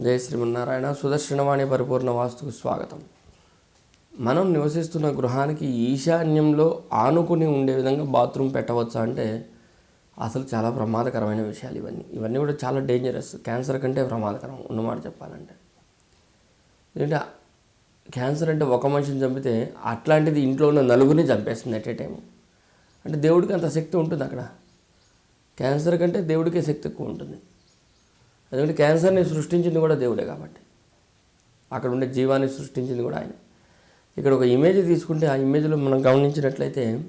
జయ శ్రీమన్నారాయణ. సుదర్శనవాణి పరిపూర్ణ వాస్తుకు స్వాగతం. మనం నివసిస్తున్న గృహానికి ఈశాన్యంలో ఆనుకుని ఉండే విధంగా బాత్రూమ్ పెట్టవచ్చా అంటే అసలు చాలా ప్రమాదకరమైన విషయాలు ఇవన్నీ. ఇవన్నీ కూడా చాలా డేంజరస్ క్యాన్సర్ కంటే ప్రమాదకరం ఉన్నమాట చెప్పాలంటే. ఏంటంటే క్యాన్సర్ అంటే ఒక మనిషిని చంపితే అట్లాంటిది ఇంట్లో ఉన్న నలుగురిని చంపేస్తుంది ఎట్ ఏ టైం అంటే దేవుడికి అంత శక్తి ఉంటుంది అక్కడ. క్యాన్సర్ కంటే దేవుడికే శక్తి ఎక్కువ ఉంటుంది. ఎందుకంటే క్యాన్సర్ని సృష్టించింది కూడా దేవుడే కాబట్టి. అక్కడ ఉండే జీవాన్ని సృష్టించింది కూడా ఆయన. ఇక్కడ ఒక ఇమేజ్ తీసుకుంటే ఆ ఇమేజ్లో మనం గమనించినట్లయితే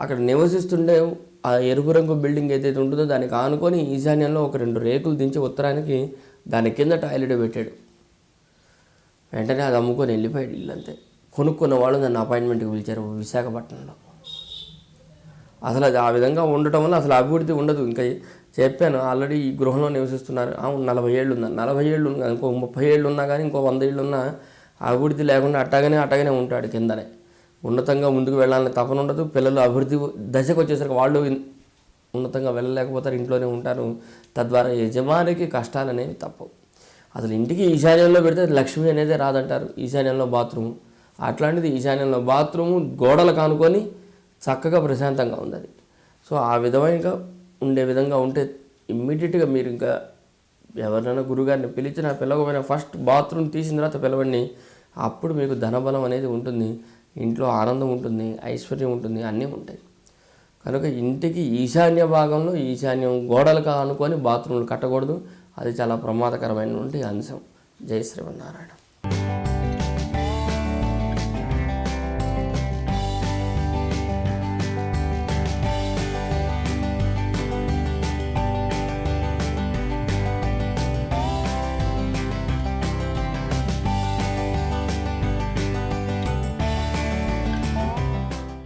అక్కడ నివసిస్తుండే ఆ ఎరుపు రంగు బిల్డింగ్ ఏదైతే ఉంటుందో దానికి ఆనుకొని ఈశాన్యంలో ఒక రెండు రేకులు దించి ఉత్తరానికి దాని కింద టాయిలెట్ పెట్టాడు. వెంటనే అది అమ్ముకొని వెళ్ళిపోయాడు ఇల్లు అంతే కొనుక్కున్న వాళ్ళు నన్ను అపాయింట్మెంట్కి పిలిచారు విశాఖపట్నంలో. అసలు అది ఆ విధంగా ఉండటం వల్ల అసలు అభివృద్ధి ఉండదు. ఇంకా చెప్పాను ఆల్రెడీ ఈ గృహంలో నివసిస్తున్నారు. అవును నలభై ఏళ్ళు ఉన్నారు నలభై ఏళ్ళు ఉన్నా ఇంకో ముప్పై ఏళ్ళు ఉన్నా కానీ ఇంకో వంద ఏళ్ళు ఉన్నా అభివృద్ధి లేకుండా అట్టగానే అట్టగానే ఉంటాడు కిందనే. ఉన్నతంగా ముందుకు వెళ్ళాలని తపన ఉండదు. పిల్లలు అభివృద్ధి దశకు వచ్చేసరికి వాళ్ళు ఉన్నతంగా వెళ్ళలేకపోతారు ఇంట్లోనే ఉంటారు. తద్వారా యజమానికి కష్టాలు అనేవి తప్పవు. అసలు ఇంటికి ఈశాన్యంలో పెడితే లక్ష్మి అనేది రాదంటారు. ఈశాన్యంలో బాత్రూమ్. అట్లాంటిది ఈశాన్యంలో బాత్రూము గోడలు కానుకొని చక్కగా ప్రశాంతంగా ఉంది అది. సో ఆ విధమైనగా ఉండే విధంగా ఉంటే ఇమ్మీడియట్గా మీరు ఇంకా ఎవరినైనా గురుగారిని పిలిచిన పిల్లగమైన ఫస్ట్ బాత్రూమ్ తీసిన తర్వాత పిలవండి. అప్పుడు మీకు ధనబలం అనేది ఉంటుంది. ఇంట్లో ఆనందం ఉంటుంది ఐశ్వర్యం ఉంటుంది అన్నీ ఉంటాయి. కనుక ఇంటికి ఈశాన్య భాగంలో ఈశాన్యం గోడలు అనుకొని బాత్రూమ్లు కట్టకూడదు. అది చాలా ప్రమాదకరమైనటువంటి అంశం. జై శ్రీమన్నారాయణ.